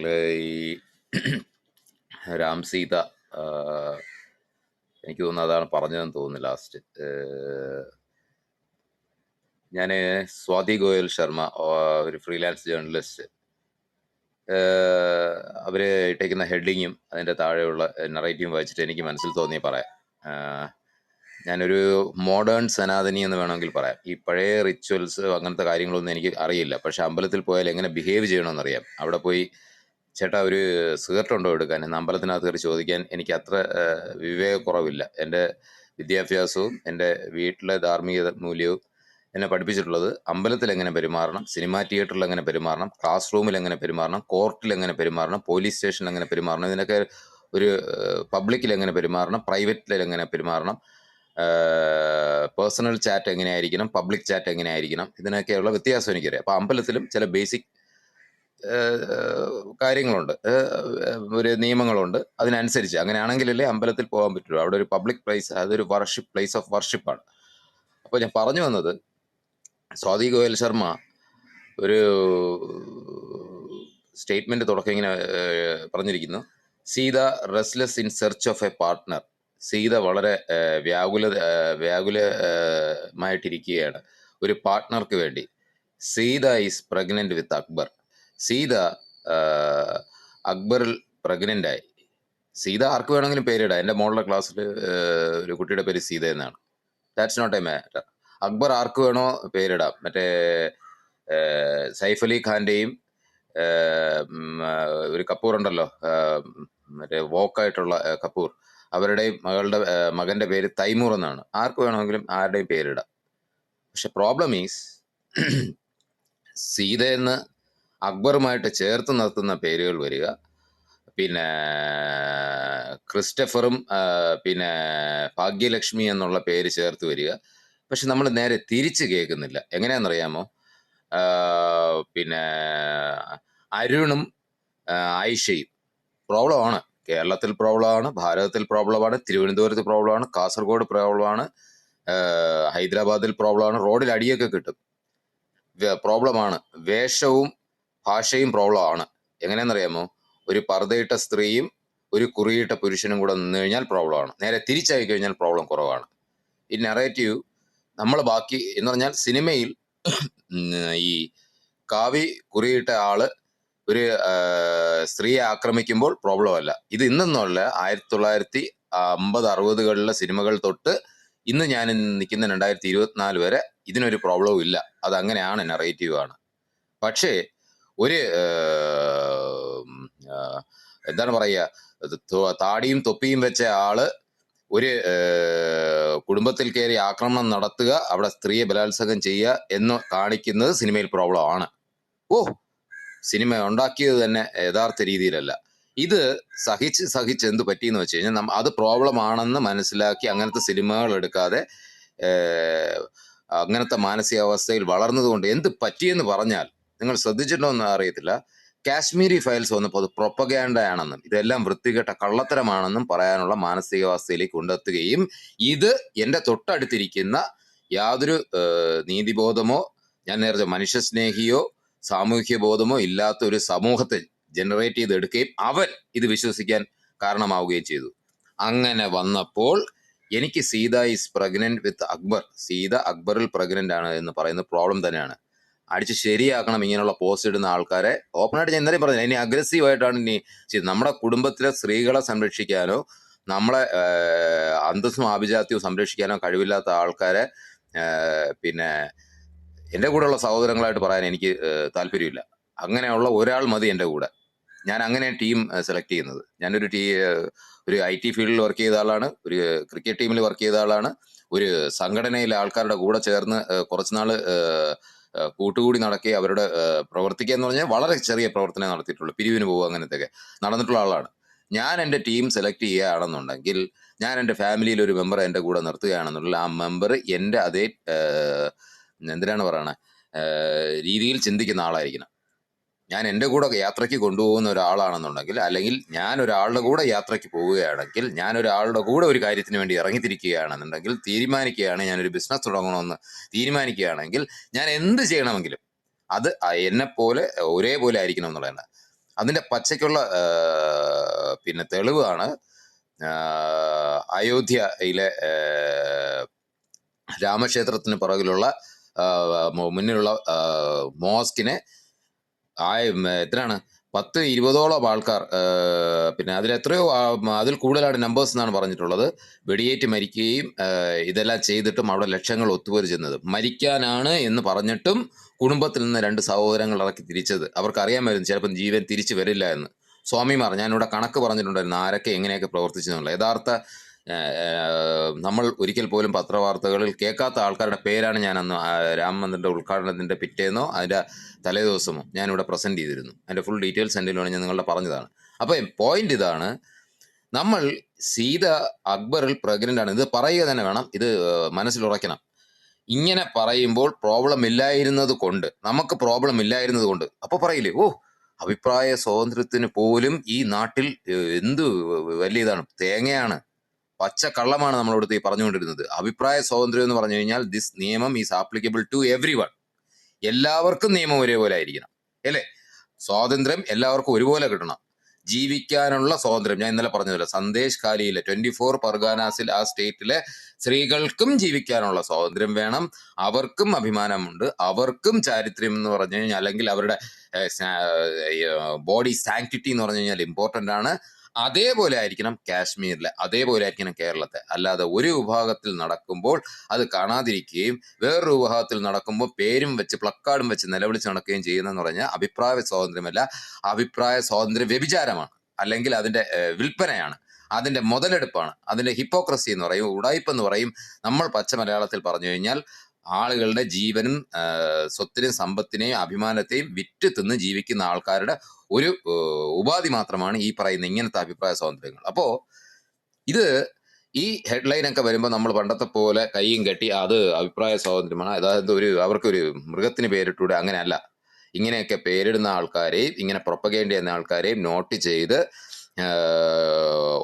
ഈ രാം സീത എനിക്ക് തോന്നുന്നു അതാണ് പറഞ്ഞതെന്ന് തോന്നുന്നു ലാസ്റ്റ് ഞാൻ സ്വാതി ഗോയൽ ശർമ്മ ഒരു ഫ്രീലാൻസ് ജേർണലിസ്റ്റ് അവർ ഇട്ടേക്കുന്ന ഹെഡിങ്ങും അതിന്റെ താഴെയുള്ള നറേറ്റീവും വായിച്ചിട്ട് എനിക്ക് മനസ്സിൽ തോന്നി പറയാം. ഞാനൊരു മോഡേൺ സനാതനി എന്ന് വേണമെങ്കിൽ പറയാം. ഈ പഴയ റിച്വൽസ് അങ്ങനത്തെ കാര്യങ്ങളൊന്നും എനിക്ക് അറിയില്ല. പക്ഷെ അമ്പലത്തിൽ പോയാൽ എങ്ങനെ ബിഹേവ് ചെയ്യണമെന്നറിയാം. അവിടെ പോയി ചേട്ടാ ഒരു സിഗരറ്റ് ഉണ്ടോ എടുക്കാൻ? എന്ന് അമ്പലത്തിനകത്ത് കയറി ചോദിക്കാൻ എനിക്ക് അത്ര വിവേകക്കുറവില്ല. എന്റെ വിദ്യാഭ്യാസവും എന്റെ വീട്ടിലെ ധാർമ്മിക മൂല്യവും എന്നെ പഠിപ്പിച്ചിട്ടുള്ളത് അമ്പലത്തിൽ എങ്ങനെ പെരുമാറണം സിനിമാ തിയേറ്ററിൽ എങ്ങനെ പെരുമാറണം ക്ലാസ് റൂമിൽ എങ്ങനെ പെരുമാറണം കോർട്ടിൽ എങ്ങനെ പെരുമാറണം പോലീസ് സ്റ്റേഷനിൽ എങ്ങനെ പെരുമാറണം ഇതിനൊക്കെ ഒരു പബ്ലിക്കിൽ എങ്ങനെ പെരുമാറണം പ്രൈവറ്റിൽ എങ്ങനെ പെരുമാറണം പേഴ്സണൽ ചാറ്റ് എങ്ങനെയായിരിക്കണം പബ്ലിക് ചാറ്റ് എങ്ങനെയായിരിക്കണം ഇതിനൊക്കെയുള്ള വ്യത്യാസം എനിക്കറിയാം. അപ്പോൾ അമ്പലത്തിലും ചില ബേസിക് കാര്യങ്ങളുണ്ട്. ഒരു നിയമങ്ങളുണ്ട്. അതിനനുസരിച്ച്. അങ്ങനെയാണെങ്കിലല്ലേ അമ്പലത്തിൽ പോകാൻ പറ്റുള്ളൂ. അവിടെ ഒരു പബ്ലിക് പ്ലേസ് അതൊരു വർഷിപ്പ് പ്ലേസ് ഓഫ് വർഷിപ്പാണ് അപ്പോൾ ഞാൻ പറഞ്ഞു വന്നത് സ്വാതി ഗോയൽ ശർമ്മ ഒരു സ്റ്റേറ്റ്മെന്റ് തുടക്കം ഇങ്ങനെ പറഞ്ഞിരിക്കുന്നു. Sita restless in search of a partner Sita വളരെ വ്യാകുല വ്യാകുലമായിട്ടിരിക്കുകയാണ് ഒരു പാർട്ട്ണർക്ക് വേണ്ടി. Sita is pregnant with Akbar Sita അക്ബറിൽ pregnant ആയി. സീത ആർക്ക് വേണമെങ്കിലും പേരിടാം. എന്റെ മോളുടെ ക്ലാസ്സിൽ ഒരു കുട്ടിയുടെ പേര് സീത എന്നാണ്. That's not a matter Akbar ആർക്ക് വേണോ പേരിടാം. മറ്റേ സൈഫ് അലി ആ, ഒരു കപൂർ ഉണ്ടല്ലോ മറ്റേ വോക്കായിട്ടുള്ള കപൂർ. അവരുടെയും മകളുടെ മകന്റെ പേര് തൈമൂർ എന്നാണ്. ആർക്ക് വേണമെങ്കിലും ആരുടെയും പേരിടാം. പക്ഷെ പ്രോബ്ലം ഈസ് സീത എന്ന് അക്ബറുമായിട്ട് ചേർത്ത് നിർത്തുന്ന പേരുകൾ വരിക. പിന്നെ ക്രിസ്റ്റഫറും പിന്നെ ഭാഗ്യലക്ഷ്മി എന്നുള്ള പേര് ചേർത്ത് വരിക. പക്ഷെ നമ്മൾ നേരെ തിരിച്ച് കേൾക്കുന്നില്ല. എങ്ങനെയാണെന്നറിയാമോ? പിന്നെ അരുണും ആയിഷയും പ്രോബ്ലമാണ്. കേരളത്തിൽ പ്രോബ്ലമാണ് ഭാരതത്തിൽ പ്രോബ്ലമാണ് തിരുവനന്തപുരത്ത് പ്രോബ്ലമാണ് കാസർഗോഡ് പ്രോബ്ലമാണ് ഹൈദരാബാദിൽ പ്രോബ്ലമാണ് റോഡിൽ അടിയൊക്കെ കിട്ടും. പ്രോബ്ലമാണ്. വേഷവും ഭാഷയും പ്രോബ്ലമാണ്. എങ്ങനെയെന്നറിയാമോ ഒരു പർദ്ദയിട്ട സ്ത്രീയും ഒരു കുറിയിട്ട പുരുഷനും കൂടെ നിന്ന് കഴിഞ്ഞാൽ പ്രോബ്ലമാണ്. നേരെ തിരിച്ചായി കഴിഞ്ഞാൽ പ്രോബ്ലം കുറവാണ്. ഈ നെറേറ്റീവ് നമ്മൾ ബാക്കി എന്ന് പറഞ്ഞാൽ സിനിമയിൽ ഈ കാവി കുറിയിട്ട ആൾ ഒരു സ്ത്രീയെ ആക്രമിക്കുമ്പോൾ പ്രോബ്ലം അല്ല. ഇത് ഇന്നൊന്നുമല്ല. ആയിരത്തി തൊള്ളായിരത്തി അമ്പത് അറുപതുകളിലെ സിനിമകൾ തൊട്ട് ഇന്ന് ഞാൻ നിൽക്കുന്ന രണ്ടായിരത്തി ഇരുപത്തിനാല് വരെ ഇതിനൊരു പ്രോബ്ലവും ഇല്ല. അതങ്ങനെയാണ് നെറേറ്റീവ് ആണ്. പക്ഷേ ഒരു എന്താണ് പറയുക താടിയും തൊപ്പിയും വെച്ച ആൾ ഒരു കുടുംബത്തിൽ കയറി ആക്രമണം നടത്തുക അവിടെ സ്ത്രീയെ ബലാത്സംഗം ചെയ്യുക എന്ന് കാണിക്കുന്നത് സിനിമയിൽ പ്രോബ്ലം ആണ് ഓ സിനിമ ഉണ്ടാക്കിയത് തന്നെ യഥാർത്ഥ രീതിയിലല്ല. ഇത് സഹിച്ച് സഹിച്ച് എന്ത് പറ്റിയെന്ന് വെച്ച് കഴിഞ്ഞാൽ അത് പ്രോബ്ലം ആണെന്ന് മനസ്സിലാക്കി അങ്ങനത്തെ സിനിമകൾ എടുക്കാതെ അങ്ങനത്തെ മാനസികാവസ്ഥയിൽ വളർന്നതുകൊണ്ട് എന്ത് പറ്റിയെന്ന് പറഞ്ഞാൽ നിങ്ങൾ ശ്രദ്ധിച്ചിട്ടുണ്ടോ എന്ന് അറിയത്തില്ല. കാശ്മീരി ഫയൽസ് വന്നപ്പോൾ അത് പ്രൊപ്പഗാൻഡയാണെന്നും ഇതെല്ലാം വൃത്തികെട്ട കള്ളത്തരമാണെന്നും പറയാനുള്ള മാനസികാവസ്ഥയിലേക്ക് കൊണ്ടെത്തുകയും ഇത് എന്റെ തൊട്ടടുത്തിരിക്കുന്ന യാതൊരു നീതിബോധമോ ഞാൻ നേരത്തെ മനുഷ്യസ്നേഹിയോ സാമൂഹ്യ ബോധമോ ഇല്ലാത്ത ഒരു സമൂഹത്തെ ജനറേറ്റ് ചെയ്തെടുക്കുകയും അവൻ ഇത് വിശ്വസിക്കാൻ കാരണമാവുകയും ചെയ്തു. അങ്ങനെ വന്നപ്പോൾ എനിക്ക് Sita is pregnant with Akbar Sita അക്ബറിൽ pregnant ആണ് എന്ന് പറയുന്ന പ്രോബ്ലം തന്നെയാണ്. അടിച്ച് ശരിയാക്കണം ഇങ്ങനെയുള്ള പോസ്റ്റ് ഇടുന്ന ആൾക്കാരെ ഓപ്പണായിട്ട് ഞാൻ ഇന്നലെ പറഞ്ഞു ഇനി അഗ്രസീവ് ആയിട്ടാണ് ഇനി ചെയ്ത് നമ്മുടെ കുടുംബത്തിലെ സ്ത്രീകളെ സംരക്ഷിക്കാനോ നമ്മളെ അന്തസ്സും ആഭിജാത്യവും സംരക്ഷിക്കാനോ കഴിവില്ലാത്ത ആൾക്കാരെ പിന്നെ എന്റെ കൂടെയുള്ള സഹോദരങ്ങളായിട്ട് പറയാൻ എനിക്ക് താല്പര്യമില്ല. അങ്ങനെയുള്ള ഒരാൾ മതി എന്റെ കൂടെ. ഞാൻ അങ്ങനെ ടീം സെലക്ട് ചെയ്യുന്നത്. ഞാനൊരു ടീ ഒരു ഐ ടി ഫീൽഡിൽ വർക്ക് ചെയ്ത ആളാണ് ഒരു ക്രിക്കറ്റ് ടീമിൽ വർക്ക് ചെയ്ത ആളാണ് ഒരു സംഘടനയിലെ ആൾക്കാരുടെ കൂടെ ചേർന്ന് കുറച്ചുനാൾ കൂട്ടുകൂടി നടക്കി അവരുടെ പ്രവർത്തിക്കുക എന്ന് പറഞ്ഞാൽ വളരെ ചെറിയ പ്രവർത്തനം നടത്തിയിട്ടുള്ളൂ. പിരിവിന് പോകുക അങ്ങനത്തെയൊക്കെ നടന്നിട്ടുള്ള ആളാണ്. ഞാൻ എന്റെ ടീം സെലക്ട് ചെയ്യുകയാണെന്നുണ്ടെങ്കിൽ ഞാൻ എന്റെ ഫാമിലിയിൽ ഒരു മെമ്പർ എന്റെ കൂടെ നിർത്തുകയാണെന്നുണ്ടെങ്കിൽ ആ മെമ്പർ എന്റെ അതേ എന്തിനാണ് പറയണേ? രീതിയിൽ ചിന്തിക്കുന്ന ആളായിരിക്കണം. ഞാൻ എന്റെ കൂടെ യാത്രയ്ക്ക് കൊണ്ടുപോകുന്ന ഒരാളാണെന്നുണ്ടെങ്കിൽ അല്ലെങ്കിൽ ഞാൻ ഒരാളുടെ കൂടെ യാത്രയ്ക്ക് പോവുകയാണെങ്കിൽ ഞാൻ ഒരാളുടെ കൂടെ ഒരു കാര്യത്തിന് വേണ്ടി ഇറങ്ങിത്തിരിക്കുകയാണെന്നുണ്ടെങ്കിൽ തീരുമാനിക്കുകയാണ് ഞാനൊരു ബിസിനസ് തുടങ്ങണമെന്ന് തീരുമാനിക്കുകയാണെങ്കിൽ ഞാൻ എന്ത് ചെയ്യണമെങ്കിലും അത് എന്നെപ്പോലെ പോലെ ഒരേപോലെ ആയിരിക്കണം എന്നുള്ളതാണ് അതിന്റെ പച്ചയ്ക്കുള്ള പിന്നെ തെളിവാണ് അയോധ്യയിലെ രാമക്ഷേത്രത്തിന് പുറകിലുള്ള മുന്നിലുള്ള മോസ്കിനെ ആയ എത്രയാണ്? പത്ത് ഇരുപതോളം ആൾക്കാർ പിന്നെ അതിൽ എത്രയോ അതിൽ കൂടുതലാണ് നമ്പേഴ്സ് എന്നാണ് പറഞ്ഞിട്ടുള്ളത്. വെടിയേറ്റ് മരിക്കുകയും ഇതെല്ലാം ചെയ്തിട്ടും അവിടെ ലക്ഷങ്ങൾ ഒത്തുപോരി ചെന്നത്. മരിക്കാനാണ് എന്ന് പറഞ്ഞിട്ടും കുടുംബത്തിൽ നിന്ന് രണ്ട് സഹോദരങ്ങൾ ഇറക്കി തിരിച്ചത്. അവർക്ക് അറിയാമായിരുന്നു ചിലപ്പം ജീവൻ തിരിച്ചു വരില്ല എന്ന്. സ്വാമിമാർ ഞാനിവിടെ കണക്ക് പറഞ്ഞിട്ടുണ്ടായിരുന്നു ആരൊക്കെ എങ്ങനെയൊക്കെ പ്രവർത്തിച്ചു എന്നുള്ളത് യഥാർത്ഥ നമ്മൾ ഒരിക്കൽ പോലും പത്രവാർത്തകളിൽ കേൾക്കാത്ത ആൾക്കാരുടെ പേരാണ് ഞാൻ അന്ന് രാം മന്ദിറിന്റെ ഉദ്ഘാടനത്തിന്റെ പിറ്റേന്നോ അതിന്റെ തലേ ദിവസമോ ഞാനിവിടെ പ്രസന്റ് ചെയ്തിരുന്നു. അതിന്റെ ഫുൾ ഡീറ്റെയിൽസ് എന്റെ ഞാൻ നിങ്ങളുടെ പറഞ്ഞതാണ്. അപ്പോൾ പോയിന്റ് ഇതാണ് നമ്മൾ സീത അക്ബറിൽ പ്രഗ്നന്റ് ആണ്. ഇത് പറയുക തന്നെ വേണം ഇത് മനസ്സിലുറയ്ക്കണം ഇങ്ങനെ പറയുമ്പോൾ പ്രോബ്ലം ഇല്ലായിരുന്നത് കൊണ്ട് നമുക്ക് പ്രോബ്ലം ഇല്ലായിരുന്നത് കൊണ്ട് അപ്പോൾ പറയില്ലേ ഓ അഭിപ്രായ സ്വാതന്ത്ര്യത്തിന് പോലും ഈ നാട്ടിൽ എന്ത് വലിയ ഇതാണ് തേങ്ങയാണ്. പച്ച കള്ളമാണ് നമ്മൾ ഈ പറഞ്ഞുകൊണ്ടിരുന്നത്. അഭിപ്രായ സ്വാതന്ത്ര്യം എന്ന് പറഞ്ഞു കഴിഞ്ഞാൽ ദിസ് നിയമം is applicable to everyone എല്ലാവർക്കും നിയമം ഒരേപോലെ ആയിരിക്കണം. അല്ലേ? സ്വാതന്ത്ര്യം എല്ലാവർക്കും ഒരുപോലെ കിട്ടണം. ജീവിക്കാനുള്ള സ്വാതന്ത്ര്യം. ഞാൻ ഇന്നലെ പറഞ്ഞതല്ല സന്ദേശ് കാലിയിലെ ട്വന്റി ഫോർ പർഗാനാസിൽ ആ സ്റ്റേറ്റിലെ സ്ത്രീകൾക്കും ജീവിക്കാനുള്ള സ്വാതന്ത്ര്യം വേണം. അവർക്കും അഭിമാനമുണ്ട്. അവർക്കും ചാരിത്ര്യം എന്ന് പറഞ്ഞു കഴിഞ്ഞാൽ അല്ലെങ്കിൽ അവരുടെ ബോഡി സാങ്ക്ടിറ്റി എന്ന് പറഞ്ഞു കഴിഞ്ഞാൽ ഇമ്പോർട്ടന്റ് ആണ്. അതേപോലെ ആയിരിക്കണം കാശ്മീരിലെ അതേപോലെ ആയിരിക്കണം കേരളത്തെ. അല്ലാതെ ഒരു വിഭാഗത്തിൽ നടക്കുമ്പോൾ അത് കാണാതിരിക്കുകയും വേറൊരു വിഭാഗത്തിൽ നടക്കുമ്പോൾ പേരും വെച്ച് പ്ലക്കാർഡും വെച്ച് നിലവിളിച്ച് നടക്കുകയും ചെയ്യുന്നതെന്ന് പറഞ്ഞാൽ അഭിപ്രായ സ്വാതന്ത്ര്യമല്ല. അഭിപ്രായ സ്വാതന്ത്ര്യ വ്യഭിചാരമാണ്. അല്ലെങ്കിൽ അതിന്റെ വിൽപ്പനയാണ്. അതിന്റെ മുതലെടുപ്പാണ്. അതിന്റെ ഹിപ്പോക്രസി എന്ന് പറയും ഉടായ്പ എന്ന് പറയും. നമ്മൾ പച്ച മലയാളത്തിൽ പറഞ്ഞു കഴിഞ്ഞാൽ ആളുകളുടെ ജീവനും സ്വത്തിനും സമ്പത്തിനെയും അഭിമാനത്തെയും വിറ്റ് തിന്ന് ജീവിക്കുന്ന ആൾക്കാരുടെ ഒരു ഉപാധി മാത്രമാണ് ഈ പറയുന്ന ഇങ്ങനത്തെ അഭിപ്രായ സ്വാതന്ത്ര്യങ്ങൾ. അപ്പോൾ ഇത് ഈ ഹെഡ്ലൈൻ ഒക്കെ വരുമ്പോൾ നമ്മൾ പണ്ടത്തെ പോലെ കൈയും കെട്ടി അത് അഭിപ്രായ സ്വാതന്ത്ര്യമാണ്. അതായത് ഒരു അവർക്കൊരു മൃഗത്തിന് പേരിട്ടൂടെ അങ്ങനെയല്ല. ഇങ്ങനെയൊക്കെ പേരിടുന്ന ആൾക്കാരെയും ഇങ്ങനെ പ്രൊപ്പഗേണ്ട ചെയ്യുന്ന ആൾക്കാരെയും നോട്ട് ചെയ്ത്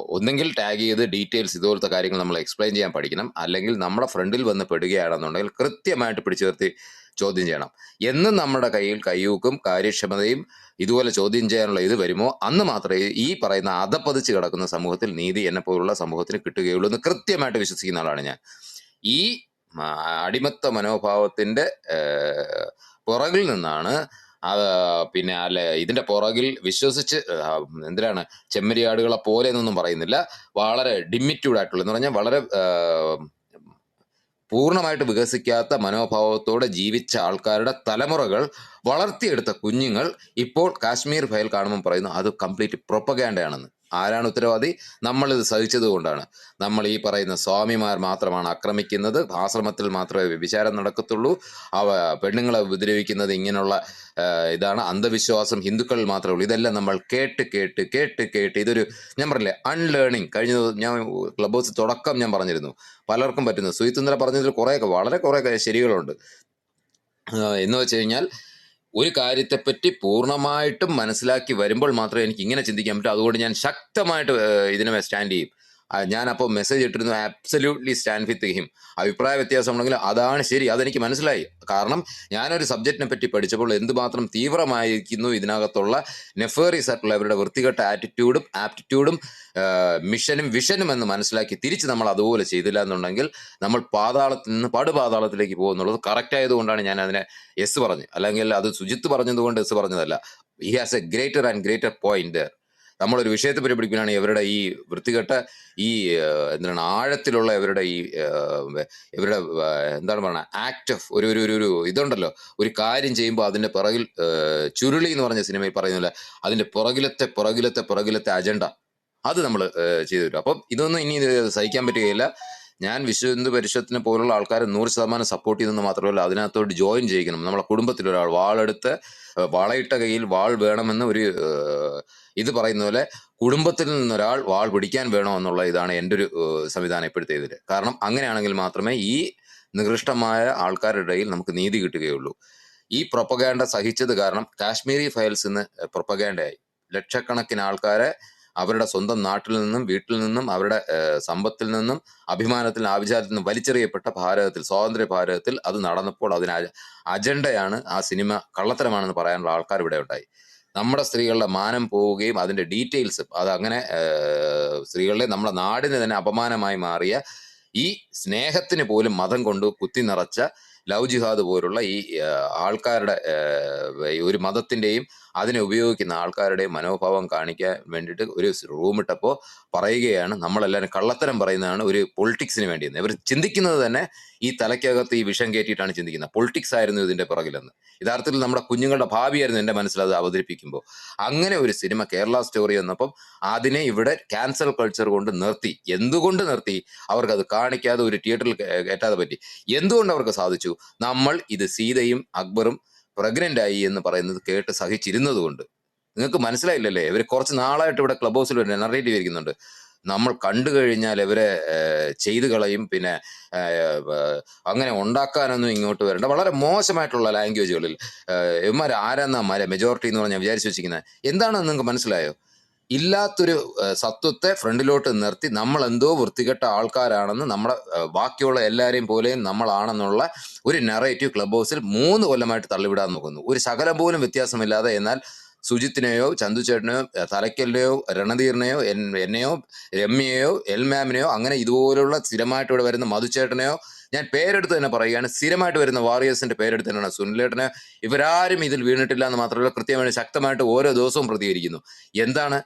ഒന്നെങ്കിൽ ടാഗ് ചെയ്ത് ഡീറ്റെയിൽസ് ഇതുപോലത്തെ കാര്യങ്ങൾ നമ്മൾ എക്സ്പ്ലെയിൻ ചെയ്യാൻ പഠിക്കണം. അല്ലെങ്കിൽ നമ്മുടെ ഫ്രണ്ടിൽ വന്ന് പെടുകയാണെന്നുണ്ടെങ്കിൽ കൃത്യമായിട്ട് പിടിച്ചു നിർത്തി ചോദ്യം ചെയ്യണം. എന്നും നമ്മുടെ കയ്യിൽ കയ്യൂക്കും കാര്യക്ഷമതയും ഇതുപോലെ ചോദ്യം ചെയ്യാനുള്ള ഇത് വരുമോ? അന്ന് മാത്രമേ ഈ പറയുന്ന അധപ്പതിച്ച് കിടക്കുന്ന സമൂഹത്തിൽ നീതി എന്നെ പോലുള്ള സമൂഹത്തിന് കിട്ടുകയുള്ളൂ എന്ന് കൃത്യമായിട്ട് വിശ്വസിക്കുന്ന ആളാണ് ഞാൻ. ഈ അടിമത്ത മനോഭാവത്തിന്റെ പുറകിൽ നിന്നാണ് ആ, പിന്നെ അല്ല ഇതിന്റെ പുറകിൽ വിശ്വസിച്ച് എന്തിനാണ് ചെമ്മരിയാടുകളെ പോലെ എന്നൊന്നും പറയുന്നില്ല. വളരെ ഡിമിറ്റ്യൂഡ് ആയിട്ടുള്ള എന്ന് പറഞ്ഞാൽ വളരെ പൂർണമായിട്ട് വികസിക്കാത്ത മനോഭാവത്തോടെ ജീവിച്ച ആൾക്കാരുടെ തലമുറകൾ വളർത്തിയെടുത്ത കുഞ്ഞുങ്ങൾ ഇപ്പോൾ കാശ്മീർ ഫയൽ കാണുമ്പോൾ പറയുന്നു അത് കംപ്ലീറ്റ് പ്രൊപ്പഗാൻഡയാണെന്ന് ആരാണ് ഉത്തരവാദി? നമ്മൾ ഇത് സഹിച്ചത് കൊണ്ടാണ്. നമ്മൾ ഈ പറയുന്ന സ്വാമിമാർ മാത്രമാണ് ആക്രമിക്കുന്നത്. ആശ്രമത്തിൽ മാത്രമേ വ്യഭിചാരം നടക്കത്തുള്ളൂ. അവ പെണ്ണുങ്ങളെ ഉപദ്രവിക്കുന്നത് ഇങ്ങനെയുള്ള ഇതാണ് അന്ധവിശ്വാസം ഹിന്ദുക്കളിൽ മാത്രമേ ഉള്ളൂ. ഇതെല്ലാം നമ്മൾ കേട്ട് കേട്ട് കേട്ട് കേട്ട് ഇതൊരു ഞാൻ പറഞ്ഞില്ലേ അൺലേണിങ് കഴിഞ്ഞ ഞാൻ ക്ലബ് ഹൗസ് തുടക്കം ഞാൻ പറഞ്ഞിരുന്നു. പലർക്കും പറ്റുന്നു സുഹിത്തുന്ദ്ര പറഞ്ഞതിൽ കുറേയൊക്കെ വളരെ കുറേ ശരികളുണ്ട്. എന്ന് വെച്ച് കഴിഞ്ഞാൽ ഒരു കാര്യത്തെപ്പറ്റി പൂർണമായിട്ടും മനസ്സിലാക്കി വരുമ്പോൾ മാത്രമേ എനിക്ക് ഇങ്ങനെ ചിന്തിക്കാൻ പറ്റൂ. അതുകൊണ്ട് ഞാൻ ശക്തമായിട്ട് ഇതിനെ സ്റ്റാൻഡ് ചെയ്യും. ഞാൻ അപ്പോൾ മെസ്സേജ് ഇട്ടിരുന്നു ആബ്സല്യൂട്ട്ലി സ്റ്റാൻഡ് വിത്ത് ഹിം അഭിപ്രായ വ്യത്യാസം ഉണ്ടെങ്കിൽ അതാണ് ശരി അതെനിക്ക് മനസ്സിലായി. കാരണം ഞാനൊരു സബ്ജക്റ്റിനെ പറ്റി പഠിച്ചപ്പോൾ എന്തുമാത്രം തീവ്രമായിരിക്കുന്നു ഇതിനകത്തുള്ള നെഫേറിസ് ആയിട്ടുള്ള അവരുടെ വൃത്തികെട്ട ആറ്റിറ്റ്യൂഡും ആപ്റ്റിറ്റ്യൂഡും മിഷനും വിഷനും എന്ന് മനസ്സിലാക്കി തിരിച്ച് നമ്മൾ അതുപോലെ ചെയ്തില്ല എന്നുണ്ടെങ്കിൽ നമ്മൾ പാതാളത്തിൽ നിന്ന് പടുപാതാളത്തിലേക്ക് പോകുന്നുള്ളത് കറക്റ്റ് ആയതുകൊണ്ടാണ് ഞാൻ അതിനെ എസ് പറഞ്ഞു അല്ലെങ്കിൽ അത് സുജിത്ത് പറഞ്ഞതുകൊണ്ട് എസ് പറഞ്ഞതല്ല. He has a greater and greater point നമ്മളൊരു വിഷയത്തെ പറ്റി ഇവരുടെ ഈ വൃത്തികെട്ട ഈ എന്താണ് ആഴത്തിലുള്ള ഇവരുടെ ഈ ഇവരുടെ എന്താണ് പറയുക ആക്ട് ഓഫ് ഒരു ഒരു ഒരു ഇതുണ്ടല്ലോ. ഒരു കാര്യം ചെയ്യുമ്പോൾ അതിന്റെ പിറകിൽ ചുരുളി എന്ന് പറഞ്ഞ സിനിമയിൽ പറയുന്നില്ല അതിന്റെ പുറകിലത്തെ പുറകിലത്തെ പുറകിലത്തെ അജണ്ട അത് നമ്മൾ ചെയ്തു തരും. അപ്പം ഇതൊന്നും ഇനി സഹിക്കാൻ പറ്റുകയില്ല. ഞാൻ വിശ്വ ഹിന്ദു പരിഷത്തിനെ പോലുള്ള ആൾക്കാരെ നൂറ് ശതമാനം സപ്പോർട്ട് ചെയ്തെന്ന് മാത്രമല്ല അതിനകത്തോട്ട് ജോയിൻ ചെയ്യിക്കണം. നമ്മളെ കുടുംബത്തിൽ ഒരാൾ വാളെടുത്ത് വളയിട്ട കയ്യിൽ വാൾ വേണമെന്ന് ഒരു ഇത് പറയുന്ന പോലെ കുടുംബത്തിൽ നിന്നൊരാൾ വാൾ പിടിക്കാൻ വേണോ എന്നുള്ള ഇതാണ് എന്റെ ഒരു സംവിധാനം ഇപ്പോഴത്തെ ഇതിൽ കാരണം അങ്ങനെയാണെങ്കിൽ മാത്രമേ ഈ നികൃഷ്ടമായ ആൾക്കാരുടെ ഇടയിൽ നമുക്ക് നീതി കിട്ടുകയുള്ളൂ. ഈ പ്രൊപ്പഗാൻഡ സഹിച്ചത് കാരണം കാശ്മീരി ഫയൽസ് ഇന്ന് പ്രൊപ്പഗാൻഡയായി ലക്ഷക്കണക്കിന് ആൾക്കാരെ അവരുടെ സ്വന്തം നാട്ടിൽ നിന്നും വീട്ടിൽ നിന്നും അവരുടെ സമ്പത്തിൽ നിന്നും അഭിമാനത്തിൽ ആഭിചാരത്തിൽ നിന്നും വലിച്ചെറിയപ്പെട്ട ഭാരതത്തിൽ സ്വാതന്ത്ര്യ ഭാരതത്തിൽ അത് നടന്നപ്പോൾ അതിന് അജണ്ടയാണ് ആ സിനിമ കള്ളത്തരമാണെന്ന് പറയാനുള്ള ആൾക്കാർ ഇവിടെ ഉണ്ടായി. നമ്മുടെ സ്ത്രീകളുടെ മാനം പോവുകയും അതിന്റെ ഡീറ്റെയിൽസ് അത് അങ്ങനെ സ്ത്രീകളെ സ്ത്രീകളുടെ നമ്മുടെ നാടിന് തന്നെ അപമാനമായി മാറിയ ഈ സ്നേഹത്തിന് പോലും മതം കൊണ്ട് കുത്തി നിറച്ച ലവ് ജിഹാദ് പോലുള്ള ഈ ആൾക്കാരുടെ ഒരു മതത്തിന്റെയും അതിനെ ഉപയോഗിക്കുന്ന ആൾക്കാരുടെയും മനോഭാവം കാണിക്കാൻ വേണ്ടിയിട്ട് ഒരു റൂം ഇട്ടപ്പോൾ പറയുകയാണ് നമ്മളെല്ലാവരും കള്ളത്തരം പറയുന്നതാണ് ഒരു പൊളിറ്റിക്സിന് വേണ്ടിയെന്ന് ഇവർ ചിന്തിക്കുന്നത് തന്നെ ഈ തലയ്ക്കകത്ത് ഈ വിഷം കയറ്റിയിട്ടാണ് ചിന്തിക്കുന്നത്. പൊളിറ്റിക്സ് ആയിരുന്നു ഇതിന്റെ പുറകിലെന്ന്. യഥാർത്ഥത്തിൽ നമ്മുടെ കുഞ്ഞുങ്ങളുടെ ഭാവിയായിരുന്നു എന്റെ മനസ്സിൽ അത് അവതരിപ്പിക്കുമ്പോൾ. അങ്ങനെ ഒരു സിനിമ കേരള സ്റ്റോറി വന്നപ്പം അതിനെ ഇവിടെ ക്യാൻസൽ കൾച്ചർ കൊണ്ട് നിർത്തി. എന്തുകൊണ്ട് നിർത്തി? അവർക്ക് അത് കാണിക്കാതെ ഒരു തിയേറ്ററിൽ കയറ്റാതെ പറ്റി. എന്തുകൊണ്ട് അവർക്ക് സാധിച്ചു? നമ്മൾ ഇത് സീതയും അക്ബറും പ്രഗ്നന്റ് ആയി എന്ന് പറയുന്നത് കേട്ട് സഹിച്ചിരുന്നത് കൊണ്ട് നിങ്ങൾക്ക് മനസ്സിലായില്ലല്ലേ? ഇവർ കുറച്ച് നാളായിട്ട് ഇവിടെ ക്ലബ് ഹൗസിൽ നറേറ്റീവ് ഇരിക്കുന്നുണ്ട്. നമ്മൾ കണ്ടു കഴിഞ്ഞാൽ ഇവരെ ചെയ്തു കളയും. പിന്നെ അങ്ങനെ ഉണ്ടാക്കാനൊന്നും ഇങ്ങോട്ട് വരണ്ട. വളരെ മോശമായിട്ടുള്ള ലാംഗ്വേജുകളിൽ ഇവന്മാർ ആരാന്നാ മെജോറിറ്റി എന്ന് പറഞ്ഞാൽ വിചാരിച്ചു വെച്ചിരിക്കുന്നത് എന്താണെന്ന് നിങ്ങൾക്ക് മനസ്സിലായോ? ഇല്ലാത്തൊരു സത്വത്തെ ഫ്രണ്ടിലോട്ട് നിർത്തി നമ്മൾ എന്തോ വൃത്തികെട്ട ആൾക്കാരാണെന്ന് നമ്മളെ ബാക്കിയുള്ള എല്ലാവരെയും പോലെയും നമ്മളാണെന്നുള്ള ഒരു നെറേറ്റീവ് ക്ലബ് ഹൗസിൽ മൂന്ന് കൊല്ലമായിട്ട് തള്ളിവിടാൻ നോക്കുന്നു. ഒരു ശകലം പോലും വ്യത്യാസമില്ലാതെ എന്നാൽ സുജിത്തിനെയോ ചന്തുചേട്ടനെയോ ചേട്ടനെയോ തലയ്ക്കലിനെയോ രണധീറിനെയോ എന്നെയോ എൽ എൽമാമിനെയോ അങ്ങനെ ഇതുപോലുള്ള സ്ഥിരമായിട്ട് ഇവിടെ വരുന്ന മധുചേട്ടനെയോ ഞാൻ പേരെടുത്ത് തന്നെ പറയുകയാണ്. സ്ഥിരമായിട്ട് വരുന്ന വാറിയേഴ്സിന്റെ പേരെടുത്ത് തന്നെയാണ് സുനിലേട്ടനെ. ഇവരാരും ഇതിൽ വീണിട്ടില്ല എന്ന് മാത്രമല്ല കൃത്യമായിട്ട് ശക്തമായിട്ട് ഓരോ ദിവസവും പ്രതികരിക്കുന്നു. എന്താണ്?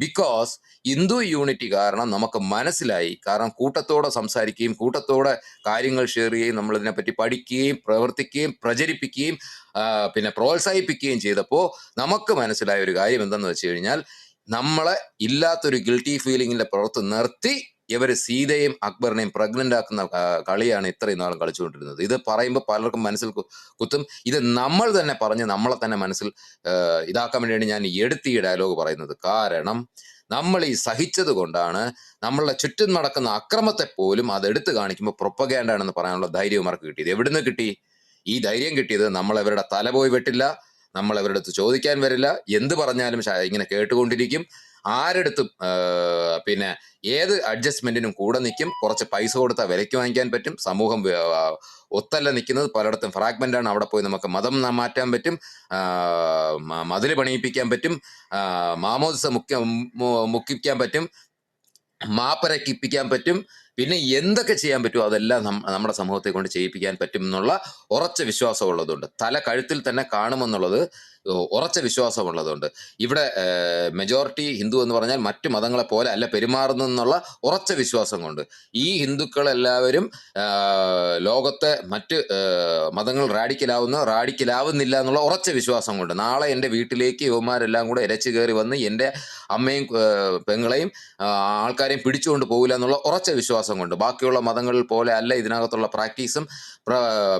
ബിക്കോസ് ഹിന്ദു യൂണിറ്റി കാരണം നമുക്ക് മനസ്സിലായി. കാരണം കൂട്ടത്തോടെ സംസാരിക്കുകയും കൂട്ടത്തോടെ കാര്യങ്ങൾ ഷെയർ ചെയ്യുകയും നമ്മളതിനെ പറ്റി പഠിക്കുകയും പ്രവർത്തിക്കുകയും പ്രചരിപ്പിക്കുകയും പിന്നെ പ്രോത്സാഹിപ്പിക്കുകയും ചെയ്തപ്പോൾ നമുക്ക് മനസ്സിലായ ഒരു കാര്യം എന്തെന്ന് വെച്ച് കഴിഞ്ഞാൽ നമ്മളെ ഇല്ലാത്തൊരു ഗിൽറ്റി ഫീലിങ്ങിന്റെ പുറത്ത് നിർത്തി ഇവർ സീതയും അക്ബറിനെയും പ്രഗ്നന്റ് ആക്കുന്ന കളിയാണ് ഇത്രയും നാളും കളിച്ചുകൊണ്ടിരുന്നത്. ഇത് പറയുമ്പോൾ പലർക്കും മനസ്സിൽ കുത്തും. ഇത് നമ്മൾ തന്നെ പറഞ്ഞ് നമ്മളെ തന്നെ മനസ്സിൽ ഇതാക്കാൻ വേണ്ടിയാണ് ഞാൻ എടുത്ത് ഈ ഡയലോഗ് പറയുന്നത്. കാരണം നമ്മൾ ഈ സഹിച്ചത് കൊണ്ടാണ് നമ്മളുടെ ചുറ്റും നടക്കുന്ന അക്രമത്തെ പോലും അത് എടുത്തു കാണിക്കുമ്പോൾ പ്രൊപ്പഗേണ്ടാണെന്ന് പറയാനുള്ള ധൈര്യം അവർക്ക് കിട്ടിയത്. എവിടുന്ന് കിട്ടി? ഈ ധൈര്യം കിട്ടിയത് നമ്മൾ അവരുടെ തല പോയി വെട്ടില്ല. നമ്മൾ അവരുടെ അടുത്ത് ചോദിക്കാൻ വരില്ല. എന്ത് പറഞ്ഞാലും ഇങ്ങനെ കേട്ടുകൊണ്ടിരിക്കും. ആരെടുത്തും പിന്നെ ഏത് അഡ്ജസ്റ്റ്മെന്റിനും കൂടെ നിൽക്കും. കുറച്ച് പൈസ കൊടുത്താൽ വിലയ്ക്ക് വാങ്ങിക്കാൻ പറ്റും. സമൂഹം ഒത്തല്ല നിൽക്കുന്നത് പലയിടത്തും. ഫ്രാഗ്മെന്റ് ആണ് അവിടെ പോയി നമുക്ക് മതം മാറ്റാൻ പറ്റും. മതിൽ പണിയിപ്പിക്കാൻ പറ്റും. മാമോദിസ മുക്ക മുക്കിപ്പിക്കാൻ പറ്റും. മാപ്പരക്കിപ്പിക്കാൻ പറ്റും. പിന്നെ എന്തൊക്കെ ചെയ്യാൻ പറ്റുമോ അതെല്ലാം നമ്മുടെ സമൂഹത്തെ കൊണ്ട് ചെയ്യിപ്പിക്കാൻ പറ്റും എന്നുള്ള ഉറച്ച വിശ്വാസമുള്ളതുണ്ട്. തല കഴുത്തിൽ തന്നെ കാണുമെന്നുള്ളത് ഉറച്ച വിശ്വാസമുള്ളതുണ്ട്. ഇവിടെ മെജോറിറ്റി ഹിന്ദു എന്ന് പറഞ്ഞാൽ മറ്റു മതങ്ങളെ പോലെ അല്ല പെരുമാറുന്നു എന്നുള്ള ഉറച്ച വിശ്വാസം കൊണ്ട് ഈ ഹിന്ദുക്കളെല്ലാവരും ലോകത്തെ മറ്റ് മതങ്ങൾ റാഡിക്കലാവുന്ന റാഡിക്കലാവുന്നില്ല എന്നുള്ള ഉറച്ച വിശ്വാസം കൊണ്ട് നാളെ എന്റെ വീട്ടിലേക്ക് യുവമാരെല്ലാം കൂടെ ഇരച്ചു കയറി വന്ന് എന്റെ അമ്മയും പെങ്ങളെയും ആൾക്കാരെയും പിടിച്ചുകൊണ്ട് പോകില്ല എന്നുള്ള ഉറച്ച വിശ്വാസം കൊണ്ട്. ബാക്കിയുള്ള മതങ്ങളിൽ പോലെ അല്ല ഇതിനകത്തുള്ള പ്രാക്ടീസും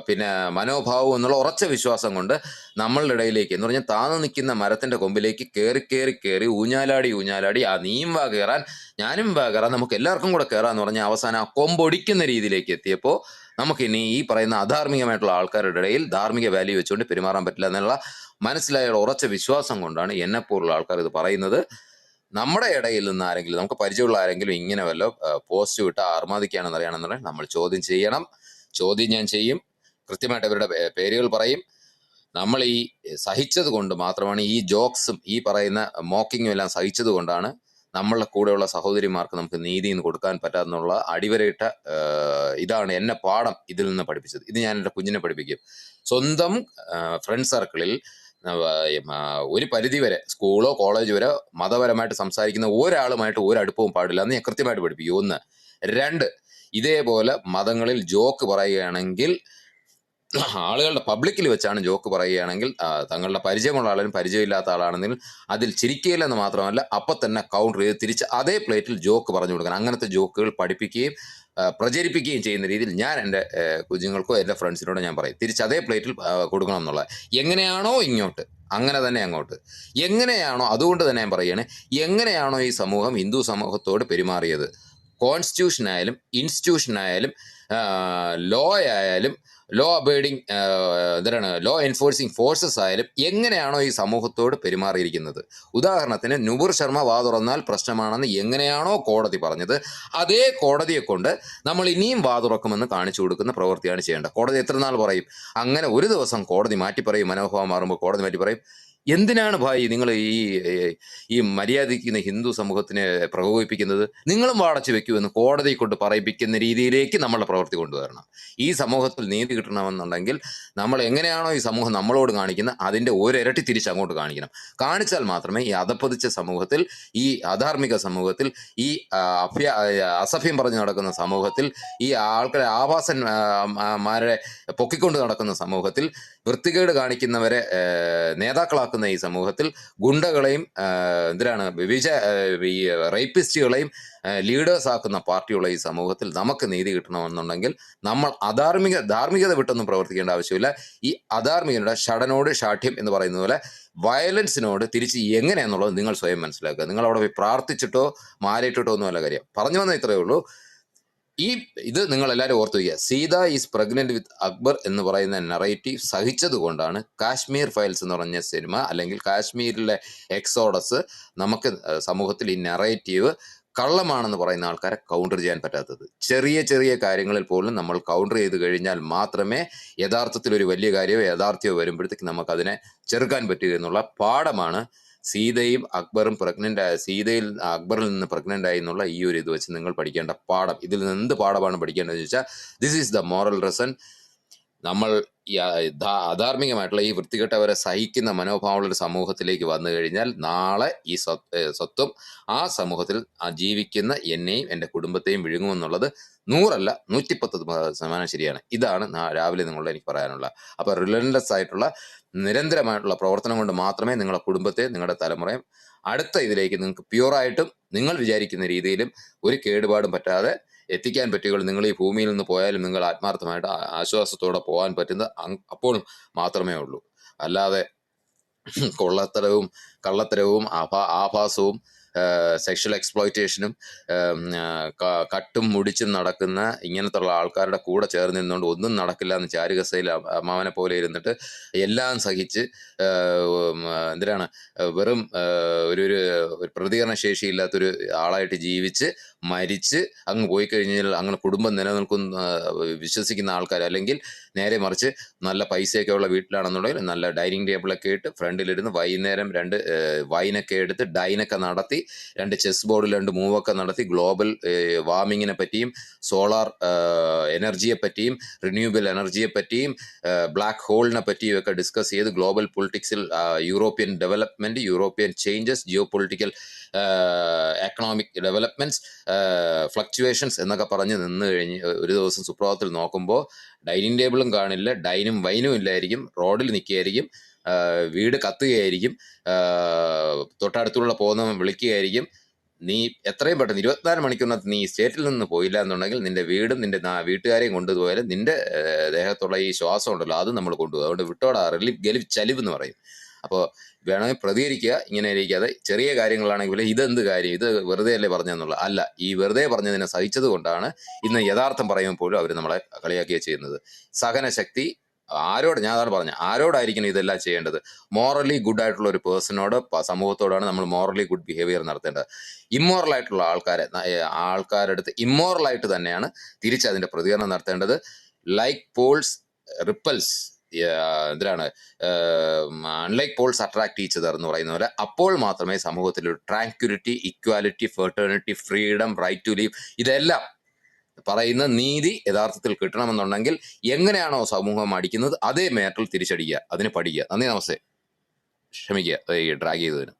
പിന്നെ മനോഭാവവും എന്നുള്ള ഉറച്ച വിശ്വാസം കൊണ്ട് നമ്മളുടെ ഇടയിലേക്ക് എന്ന് പറഞ്ഞാൽ താന്നു നിൽക്കുന്ന മരത്തിന്റെ കൊമ്പിലേക്ക് കയറി കയറി കയറി ഊഞ്ഞാലാടി ഊഞ്ഞാലാടി ആ നീയും വാ കയറാൻ ഞാനും വാ കയറാൻ നമുക്ക് എല്ലാവർക്കും കൂടെ കയറാന്ന് പറഞ്ഞാൽ അവസാനം ആ കൊമ്പൊടിക്കുന്ന രീതിയിലേക്ക് എത്തിയപ്പോൾ നമുക്കിനി ഈ പറയുന്ന അധാർമികമായിട്ടുള്ള ആൾക്കാരുടെ ഇടയിൽ ധാർമ്മിക വാല്യൂ വെച്ചുകൊണ്ട് പെരുമാറാൻ പറ്റില്ല എന്നുള്ള മനസ്സിലായ ഉറച്ച വിശ്വാസം കൊണ്ടാണ് എന്നെപ്പോലുള്ള ആൾക്കാർ ഇത് പറയുന്നത്. നമ്മുടെ ഇടയിൽ നിന്ന് ആരെങ്കിലും നമുക്ക് പരിചയമുള്ള ആരെങ്കിലും ഇങ്ങനെ വല്ല പോസ്റ്റ് വിട്ട് ആർമാദിക്കുകയാണെന്ന് അറിയണമെന്നുണ്ടെങ്കിൽ നമ്മൾ ചോദ്യം ചെയ്യണം. ചോദ്യം ഞാൻ ചെയ്യും. കൃത്യമായിട്ട് അവരുടെ പേരുകൾ പറയും. നമ്മൾ ഈ സഹിച്ചത് കൊണ്ട് മാത്രമാണ് ഈ ജോക്സും ഈ പറയുന്ന മോക്കിങ്ങും എല്ലാം സഹിച്ചത് കൊണ്ടാണ് നമ്മളുടെ കൂടെയുള്ള സഹോദരിമാർക്ക് നമുക്ക് നീതി എന്ന് കൊടുക്കാൻ പറ്റാന്നുള്ള അടിവരയിട്ട ഇതാണ് എന്നെ പാഠം ഇതിൽ നിന്ന് പഠിപ്പിച്ചത്. ഇത് ഞാൻ എന്റെ കുഞ്ഞിനെ പഠിപ്പിക്കും. സ്വന്തം ഫ്രണ്ട് സർക്കിളിൽ ഒരു പരിധി വരെ സ്കൂളോ കോളേജ് വരെ മതപരമായിട്ട് സംസാരിക്കുന്ന ഒരാളുമായിട്ട് ഒരു അടുപ്പവും പാടില്ല എന്ന് ഞാൻ കൃത്യമായിട്ട് പഠിപ്പിക്കും. ഒന്ന്. രണ്ട്. ഇതേപോലെ മതങ്ങളിൽ ജോക്ക് പറയുകയാണെങ്കിൽ ആളുകളുടെ പബ്ലിക്കിൽ വെച്ചാണ് ജോക്ക് പറയുകയാണെങ്കിൽ തങ്ങളുടെ പരിചയമുള്ള ആളും പരിചയമില്ലാത്ത ആളാണെങ്കിലും അതിൽ ചിരിക്കുകയില്ലെന്ന് മാത്രമല്ല അപ്പം തന്നെ കൗണ്ടർ ചെയ്ത് തിരിച്ച് അതേ പ്ലേറ്റിൽ ജോക്ക് പറഞ്ഞു കൊടുക്കണം. അങ്ങനത്തെ ജോക്കുകൾ പഠിപ്പിക്കുകയും പ്രചരിപ്പിക്കുകയും ചെയ്യുന്ന രീതിയിൽ ഞാൻ എന്റെ കുഞ്ഞുങ്ങൾക്കോ എന്റെ ഫ്രണ്ട്സിനോടോ ഞാൻ പറയും. തിരിച്ച് അതേ പ്ലേറ്റിൽ കൊടുക്കണം എന്നുള്ളത് എങ്ങനെയാണോ ഇങ്ങോട്ട് അങ്ങനെ തന്നെ അങ്ങോട്ട്. എങ്ങനെയാണോ അതുകൊണ്ട് തന്നെ ഞാൻ പറയുകയാണ് എങ്ങനെയാണോ ഈ സമൂഹം ഹിന്ദു സമൂഹത്തോട് പെരുമാറിയത്? കോൺസ്റ്റിറ്റ്യൂഷനായാലും ഇൻസ്റ്റിറ്റ്യൂഷനായാലും ലോ ആയാലും ലോ അബൈഡിങ് എന്താണ് ലോ എൻഫോഴ്സിങ് ഫോഴ്സസ് ആയാലും എങ്ങനെയാണോ ഈ സമൂഹത്തോട് പെരുമാറിയിരിക്കുന്നത്? ഉദാഹരണത്തിന് നുപുർ ശർമ്മ വാ തുറന്നാൽ പ്രശ്നമാണെന്ന് എങ്ങനെയാണോ കോടതി പറഞ്ഞത് അതേ കോടതിയെ കൊണ്ട് നമ്മൾ ഇനിയും വാ തുറക്കുമെന്ന് കാണിച്ചു കൊടുക്കുന്ന പ്രവൃത്തിയാണ് ചെയ്യേണ്ടത്. കോടതി എത്ര നാൾ പറയും? അങ്ങനെ ഒരു ദിവസം കോടതി മാറ്റി പറയും മനോഭാവം മാറുമ്പോൾ കോടതി മാറ്റി പറയും. എന്തിനാണ് ഭായി നിങ്ങൾ ഈ ഈ മര്യാദിക്കുന്ന ഹിന്ദു സമൂഹത്തിനെ പ്രകോപിപ്പിക്കുന്നത്? നിങ്ങളും വാടച്ചു വെക്കുമെന്ന് കോടതി കൊണ്ട് പറയിപ്പിക്കുന്ന രീതിയിലേക്ക് നമ്മളെ പ്രവൃത്തി കൊണ്ടുവരണം. ഈ സമൂഹത്തിൽ നീതി കിട്ടണമെന്നുണ്ടെങ്കിൽ നമ്മൾ എങ്ങനെയാണോ ഈ സമൂഹം നമ്മളോട് കാണിക്കുന്നത് അതിന്റെ ഒരിരട്ടി തിരിച്ച് അങ്ങോട്ട് കാണിക്കണം. കാണിച്ചാൽ മാത്രമേ ഈ അധപ്പതിച്ച സമൂഹത്തിൽ ഈ അധാർമിക സമൂഹത്തിൽ ഈ അഭ്യ അസഭ്യം പറഞ്ഞു നടക്കുന്ന സമൂഹത്തിൽ ഈ ആൾക്കാരെ ആവാസൻ ആ, ആ, മാരെ പൊക്കിക്കൊണ്ട് നടക്കുന്ന സമൂഹത്തിൽ വൃത്തികേട് കാണിക്കുന്നവരെ നേതാക്കളാക്കുന്ന ഈ സമൂഹത്തിൽ ഗുണ്ടകളെയും എന്തിനാണ് വിവിച ഈ റേപ്പിസ്റ്റുകളെയും ലീഡേഴ്സ് ആക്കുന്ന പാർട്ടിയുള്ള ഈ സമൂഹത്തിൽ നമുക്ക് നീതി കിട്ടണമെന്നുണ്ടെങ്കിൽ നമ്മൾ അധാർമിക ധാർമ്മികത വിട്ടൊന്നും പ്രവർത്തിക്കേണ്ട ആവശ്യമില്ല. ഈ അധാർമികരുടെ ഷടനോട് ഷാഠ്യം എന്ന് പറയുന്ന പോലെ വയലൻസിനോട് തിരിച്ച് എങ്ങനെയാണെന്നുള്ളത് നിങ്ങൾ സ്വയം മനസ്സിലാക്കുക. നിങ്ങൾ അവിടെ പോയി പ്രാർത്ഥിച്ചിട്ടോ മാലയിട്ടിട്ടോ ഒന്നുമല്ല കാര്യം. പറഞ്ഞു വന്ന ഇത്രയേ ഉള്ളൂ. ഈ ഇത് നിങ്ങൾ എല്ലാവരും ഓർത്തു വയ്ക്കുക Sita is pregnant with Akbar എന്ന് പറയുന്ന നറേറ്റീവ് സഹിച്ചത് കൊണ്ടാണ് കാശ്മീർ ഫയൽസ് എന്ന് പറഞ്ഞ സിനിമ അല്ലെങ്കിൽ കാശ്മീരിലെ എക്സോഡസ് നമുക്ക് സമൂഹത്തിൽ ഈ നറേറ്റീവ് കള്ളമാണെന്ന് പറയുന്ന ആൾക്കാരെ കൗണ്ടർ ചെയ്യാൻ പറ്റാത്തത്. ചെറിയ ചെറിയ കാര്യങ്ങളിൽ പോലും നമ്മൾ കൗണ്ടർ ചെയ്ത് കഴിഞ്ഞാൽ മാത്രമേ യഥാർത്ഥത്തിൽ ഒരു വലിയ കാര്യമോ യഥാർത്ഥ്യമോ വരുമ്പോഴത്തേക്ക് നമുക്കതിനെ ചെറുക്കാൻ പറ്റുക എന്നുള്ള പാഠമാണ് സീതയും അക്ബറും പ്രഗ്നന്റ് ആയ സീതയിൽ അക്ബറിൽ നിന്ന് പ്രഗ്നന്റ് ആയി എന്നുള്ള ഈ ഒരു ഇത് വെച്ച് നിങ്ങൾ പഠിക്കേണ്ട പാഠം. ഇതിൽ നിന്ന് എന്ത് പാഠമാണ് പഠിക്കേണ്ടതെന്ന് ചോദിച്ചാൽ this is the moral reason നമ്മൾ അധാർമികമായിട്ടുള്ള ഈ വൃത്തികെട്ടവരെ സഹിക്കുന്ന മനോഭാവമുള്ള ഒരു സമൂഹത്തിലേക്ക് വന്നു കഴിഞ്ഞാൽ നാളെ ഈ സ്വത്വം ആ സമൂഹത്തിൽ ജീവിക്കുന്ന എന്നെയും എന്റെ കുടുംബത്തെയും വിഴുങ്ങുമെന്നുള്ളത് നൂറല്ല നൂറ്റിപ്പത്ത് ശതമാനം ശരിയാണ്. ഇതാണ് രാവിലെ നിങ്ങളോട് എനിക്ക് പറയാനുള്ള. അപ്പോൾ റിലൻലെസ് ആയിട്ടുള്ള നിരന്തരമായിട്ടുള്ള പ്രവർത്തനം കൊണ്ട് മാത്രമേ നിങ്ങളുടെ കുടുംബത്തെ നിങ്ങളുടെ തലമുറയും അടുത്ത ഇതിലേക്ക് നിങ്ങൾക്ക് പ്യുവറായിട്ടും നിങ്ങൾ വിചാരിക്കുന്ന രീതിയിലും ഒരു കേടുപാടും പറ്റാതെ എത്തിക്കാൻ പറ്റുകയുള്ളൂ. നിങ്ങൾ ഈ ഭൂമിയിൽ നിന്ന് പോയാലും നിങ്ങൾ ആത്മാർത്ഥമായിട്ട് ആശ്വാസത്തോടെ പോകാൻ പറ്റുന്നത് അപ്പോഴും മാത്രമേ ഉള്ളൂ. അല്ലാതെ കൊള്ളത്തരവും കള്ളത്തരവും ആഭാ ആഭാസവും സെക്ഷൽ എക്സ്പ്ലോയിറ്റേഷനും കട്ടും മുടിച്ചും നടക്കുന്ന ഇങ്ങനത്തുള്ള ആൾക്കാരുടെ കൂടെ ചേർന്ന് നിന്നുകൊണ്ട് ഒന്നും നടക്കില്ല എന്ന് ചാരുകസയിൽ അമ്മാവനെ പോലെ ഇരുന്നിട്ട് എല്ലാം സഹിച്ച് എന്തിനാണ് വെറും ഒരു ഒരു പ്രതികരണ ശേഷിയില്ലാത്തൊരു ആളായിട്ട് ജീവിച്ച് മരിച്ച് അങ്ങ് പോയി കഴിഞ്ഞാൽ അങ്ങനെ കുടുംബം നിലനിൽക്കുന്ന വിശ്വസിക്കുന്ന ആൾക്കാർ അല്ലെങ്കിൽ നേരെ മറിച്ച് നല്ല പൈസയൊക്കെ ഉള്ള വീട്ടിലാണെന്നുണ്ടെങ്കിൽ നല്ല ഡൈനിങ് ടേബിളൊക്കെ ഇട്ട് ഫ്രണ്ടിലിരുന്ന് വൈകുന്നേരം രണ്ട് വൈനൊക്കെ എടുത്ത് ഡൈനൊക്കെ നടത്തി രണ്ട് ചെസ് ബോർഡിൽ രണ്ട് മൂവൊക്കെ നടത്തി ഗ്ലോബൽ വാർമിങ്ങിനെ പറ്റിയും സോളാർ എനർജിയെ പറ്റിയും റിന്യൂവബിൾ എനർജിയെ പറ്റിയും ബ്ലാക്ക് ഹോളിനെ പറ്റിയും ഒക്കെ ഡിസ്കസ് ചെയ്ത് global പൊളിറ്റിക്സിൽ European development European changes geopolitical economic developments fluctuations എന്നൊക്കെ പറഞ്ഞ് നിന്ന് കഴിഞ്ഞ് ഒരു ദിവസം സുപ്രഭാതത്തിൽ നോക്കുമ്പോൾ ഡൈനിങ് ടേബിളും കാണില്ല ഡൈനും വൈനും ഇല്ലായിരിക്കും റോഡിൽ നിൽക്കുകയായിരിക്കും വീട് കത്തുകയായിരിക്കും. തൊട്ടടുത്തുള്ള പോകുന്നവൻ വിളിക്കുകയായിരിക്കും. നീ എത്രയും പെട്ടെന്ന് ഇരുപത്തിനാല് മണിക്കൂറിനകത്ത് നീ സ്റ്റേറ്റിൽ നിന്ന് പോയില്ല എന്നുണ്ടെങ്കിൽ നിന്റെ വീടും നിന്റെ വീട്ടുകാരെയും കൊണ്ടുപോയാലും നിന്റെ ദേഹത്തുള്ള ഈ ശ്വാസം ഉണ്ടല്ലോ അതും നമ്മൾ കൊണ്ടുപോകും. അതുകൊണ്ട് വിട്ടോടാ റിലീഫ് ഗലിഫ് ചലിവ് എന്ന് പറയും. അപ്പോൾ വേണമെങ്കിൽ പ്രതികരിക്കുക ഇങ്ങനെ ഇരിക്കാതെ ചെറിയ കാര്യങ്ങളാണെങ്കിൽ ഇതെന്ത് കാര്യം? ഇത് വെറുതെ അല്ലേ പറഞ്ഞെന്നുള്ള അല്ല ഈ വെറുതെ പറഞ്ഞതിനെ സഹിച്ചത് കൊണ്ടാണ് ഇന്ന് യഥാർത്ഥം പറയുമ്പോൾ അവർ നമ്മളെ കളിയാക്കിയ ചെയ്യുന്നത്. സഹനശക്തി ആരോട്? ഞാൻ അതാണ് പറഞ്ഞത് ആരോടായിരിക്കണം ഇതെല്ലാം ചെയ്യേണ്ടത്? മോറലി ഗുഡ് ആയിട്ടുള്ള ഒരു പേഴ്സണോട് സമൂഹത്തോടാണ് നമ്മൾ മോറലി ഗുഡ് ബിഹേവിയർ നടത്തേണ്ടത്. ഇമ്മോറൽ ആയിട്ടുള്ള ആൾക്കാരെ ആൾക്കാരെടുത്ത് ആയിട്ട് തന്നെയാണ് തിരിച്ച് അതിന്റെ പ്രതികരണം നടത്തേണ്ടത്. ലൈക്ക് പോൾസ് റിപ്പൽസ് എന്തിനാണ് അൺലൈക്ക് പോൾസ് അട്രാക്ട് ഈച്ച് എന്ന് പറയുന്ന പോലെ അപ്പോൾ മാത്രമേ സമൂഹത്തിൽ ഒരു tranquillity equality fraternity freedom right to live ഇതെല്ലാം പറയുന്ന നീതി യഥാർത്ഥത്തിൽ കിട്ടണമെന്നുണ്ടെങ്കിൽ എങ്ങനെയാണോ സമൂഹം അടിക്കുന്നത് അതേ മേറ്റൽ തിരിച്ചടിക്കുക അതിന് പഠിക്കുക. നന്ദി നമസ്തേ. ക്ഷമിക്കുക ഡ്രാഗ് ചെയ്തതിന്.